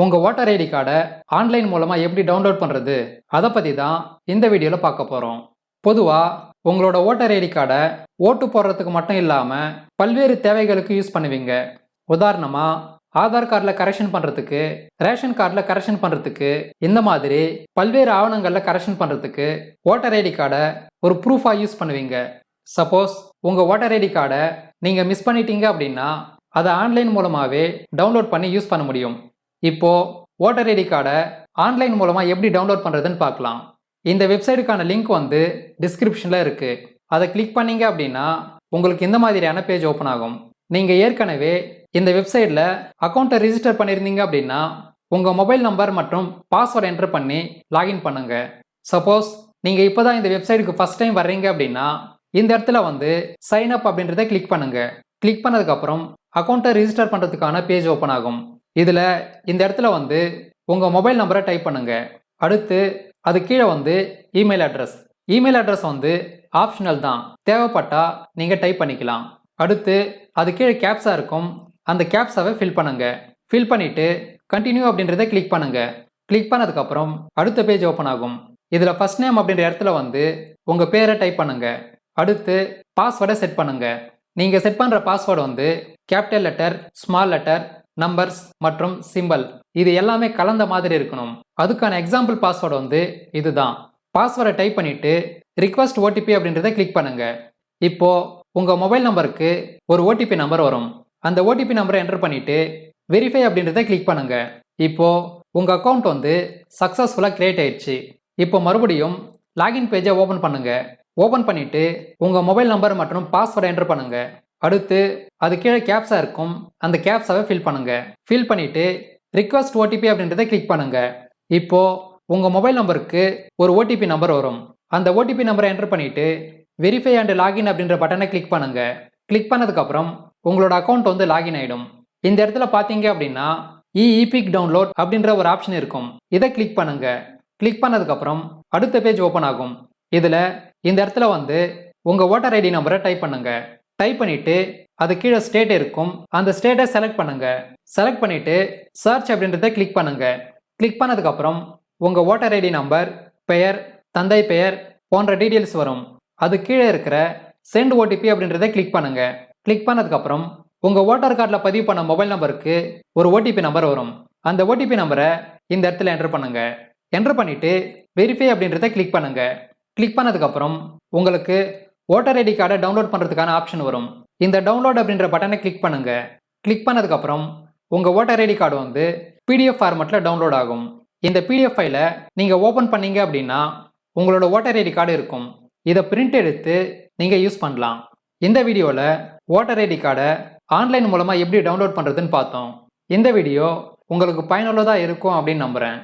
உங்கள் voter ID கார்டை online மூலமாக எப்படி டவுன்லோட் பண்ணுறது அதை பற்றி தான் இந்த வீடியோவில் பார்க்க போகிறோம் பொதுவாக உங்களோட ஓட்டர் ஐடி கார்டை ஓட்டு போடுறதுக்கு மட்டும் இல்லாமல் பல்வேறு தேவைகளுக்கு யூஸ் பண்ணுவீங்க. உதாரணமாக ஆதார் கார்டில் கரெக்ஷன் பண்ணுறதுக்கு ரேஷன் கார்டில் கரெக்ஷன் பண்ணுறதுக்கு இந்த மாதிரி பல்வேறு ஆவணங்களில் கரெக்ஷன் பண்ணுறதுக்கு ஓட்டர் ஐடி கார்டை ஒரு ப்ரூஃபாக யூஸ் பண்ணுவீங்க. சப்போஸ் உங்கள் ஓட்டர் ஐடி கார்டை நீங்கள் மிஸ் பண்ணிட்டீங்க அப்படின்னா அதை ஆன்லைன் மூலமாகவே டவுன்லோட் பண்ணி யூஸ் பண்ண முடியும். இப்போ ஓட்டர் ஐடி கார்டை ஆன்லைன் மூலமாக எப்படி டவுன்லோட் பண்ணுறதுன்னு பார்க்கலாம். இந்த வெப்சைட்டுக்கான லிங்க் வந்து டிஸ்கிரிப்ஷனில் இருக்குது அதை கிளிக் பண்ணீங்க அப்படின்னா உங்களுக்கு இந்த மாதிரியான பேஜ் ஓப்பன் ஆகும். நீங்கள் ஏற்கனவே இந்த வெப்சைட்டில் அக்கௌண்ட்டை ரிஜிஸ்டர் பண்ணியிருந்தீங்க அப்படின்னா உங்கள் மொபைல் நம்பர் மற்றும் பாஸ்வேர்டு என்டர் பண்ணி லாகின் பண்ணுங்க. சப்போஸ் நீங்கள் இப்போ தான் இந்த வெப்சைட்டுக்கு ஃபஸ்ட் டைம் வர்றீங்க அப்படின்னா இந்த இடத்துல வந்து சைன் அப் அப்படின்றத கிளிக் பண்ணுங்க. கிளிக் பண்ணதுக்கப்புறம் அக்கௌண்ட்டை ரிஜிஸ்டர் பண்ணுறதுக்கான பேஜ் ஓப்பன் ஆகும். இதில் இந்த இடத்துல வந்து உங்கள் மொபைல் நம்பரை டைப் பண்ணுங்க. அடுத்து அது கீழே வந்து இமெயில் அட்ரஸ் இமெயில் அட்ரஸ் வந்து ஆப்ஷனல் தான். தேவைப்பட்டால் நீங்கள் டைப் பண்ணிக்கலாம். அடுத்து அது கீழே கேப்ஸாக இருக்கும். அந்த கேப்ஸாவை ஃபில் பண்ணுங்க. ஃபில் பண்ணிவிட்டு கண்டினியூ அப்படின்றத கிளிக் பண்ணுங்க. கிளிக் பண்ணதுக்கப்புறம் அடுத்த பேஜ் ஓப்பன் ஆகும். இதில் ஃபர்ஸ்ட் நேம் அப்படின்ற இடத்துல வந்து உங்கள் பேரை டைப் பண்ணுங்க. அடுத்து பாஸ்வேர்டை செட் பண்ணுங்க. நீங்கள் செட் பண்ணுற பாஸ்வேர்டு வந்து capital letter small letter numbers மற்றும் சிம்பல் இது எல்லாமே கலந்த மாதிரி இருக்கணும். அதுக்கான எக்ஸாம்பிள் பாஸ்வேர்டு வந்து இதுதான். பாஸ்வேர்டை டைப் பண்ணிட்டு ரிக்வஸ்ட் ஓடிபி அப்படின்றத கிளிக் பண்ணுங்க. இப்போ உங்க மொபைல் நம்பருக்கு ஒரு ஓடிபி நம்பர் வரும். அந்த ஓடிபி நம்பரை என்டர் பண்ணிட்டு வெரிஃபை அப்படின்றத கிளிக் பண்ணுங்க. இப்போ உங்க அக்கௌண்ட் வந்து சக்சஸ்ஃபுல்லாக கிரியேட் ஆயிடுச்சு. இப்போ மறுபடியும் லாகின் பேஜை ஓப்பன் பண்ணுங்க. ஓப்பன் பண்ணிட்டு உங்க மொபைல் நம்பர் மற்றும் பாஸ்வேர்டை என்டர் பண்ணுங்க. அடுத்து அது கீழே கேப்ஸா இருக்கும். அந்த கேப்ஸாவை ஃபில் பண்ணுங்க. ஃபில் பண்ணிட்டு ரிக்வஸ்ட் ஓடிபி அப்படின்றத கிளிக் பண்ணுங்க. இப்போ உங்க மொபைல் நம்பருக்கு ஒரு ஓடிபி நம்பர் வரும். அந்த ஓடிபி நம்பரை என்டர் பண்ணிட்டு வெரிஃபை அண்ட் லாகின் அப்படின்ற பட்டனை கிளிக் பண்ணுங்க. கிளிக் பண்ணதுக்கப்புறம் உங்களோட அக்கௌண்ட் வந்து லாகின் ஆகிடும் இந்த இடத்துல பார்த்தீங்க அப்படின்னா இஇபிக் இபிக் டவுன்லோட் அப்படின்ற ஒரு ஆப்ஷன் இருக்கும். இதை கிளிக் பண்ணுங்க. கிளிக் பண்ணதுக்கப்புறம் அடுத்த பேஜ் ஓப்பன் ஆகும். இதில் இந்த இடத்துல வந்து உங்கள் ஓட்டர் ஐடி நம்பரை டைப் பண்ணுங்கள் டைப் பண்ணிட்டு அது கீழே ஸ்டேட் இருக்கும். அந்த ஸ்டேட்டை செலக்ட் பண்ணுங்க. செலக்ட் பண்ணிட்டு சர்ச் அப்படின்றத கிளிக் பண்ணுங்க. கிளிக் பண்ணதுக்கப்புறம் உங்கள் ஓட்டர் ஐடி நம்பர் பெயர் தந்தை பெயர் போன்ற டீட்டெயில்ஸ் வரும். அது கீழே இருக்கிற சென்ட் ஓடிபி அப்படின்றத கிளிக் பண்ணுங்க. கிளிக் பண்ணதுக்கப்புறம் உங்கள் ஓட்டர் கார்டில் பதிவு பண்ண மொபைல் நம்பருக்கு ஒரு ஓடிபி நம்பர் வரும். அந்த ஓடிபி நம்பரை இந்த இடத்துல என்டர் பண்ணுங்க. என்டர் பண்ணிட்டு வெரிஃபை அப்படின்றத கிளிக் பண்ணுங்க. கிளிக் பண்ணதுக்கப்புறம் உங்களுக்கு ஓட்டர் ஐடி கார்டை டவுன்லோட் பண்ணுறதுக்கான ஆப்ஷன் வரும். இந்த டவுன்லோட் அப்படின்ற பட்டனை கிளிக் பண்ணுங்க. கிளிக் பண்ணதுக்கப்புறம் உங்கள் ஓட்டர் ஐடி கார்டு வந்து பிடிஎஃப் ஃபார்மெட்டில் டவுன்லோட் ஆகும். இந்த பிடிஎஃப் ஃபைலை நீங்கள் ஓப்பன் பண்ணீங்க அப்படின்னா உங்களோட ஓட்டர் ஐடி கார்டு இருக்கும். இதை பிரிண்ட் எடுத்து நீங்கள் யூஸ் பண்ணலாம். இந்த வீடியோவில் ஓட்டர் ஐடி கார்டை ஆன்லைன் மூலமாக எப்படி டவுன்லோட் பண்ணுறதுன்னு பார்த்தோம். இந்த வீடியோ உங்களுக்கு பயனுள்ளதாக இருக்கும் அப்படின்னு நம்புகிறேன்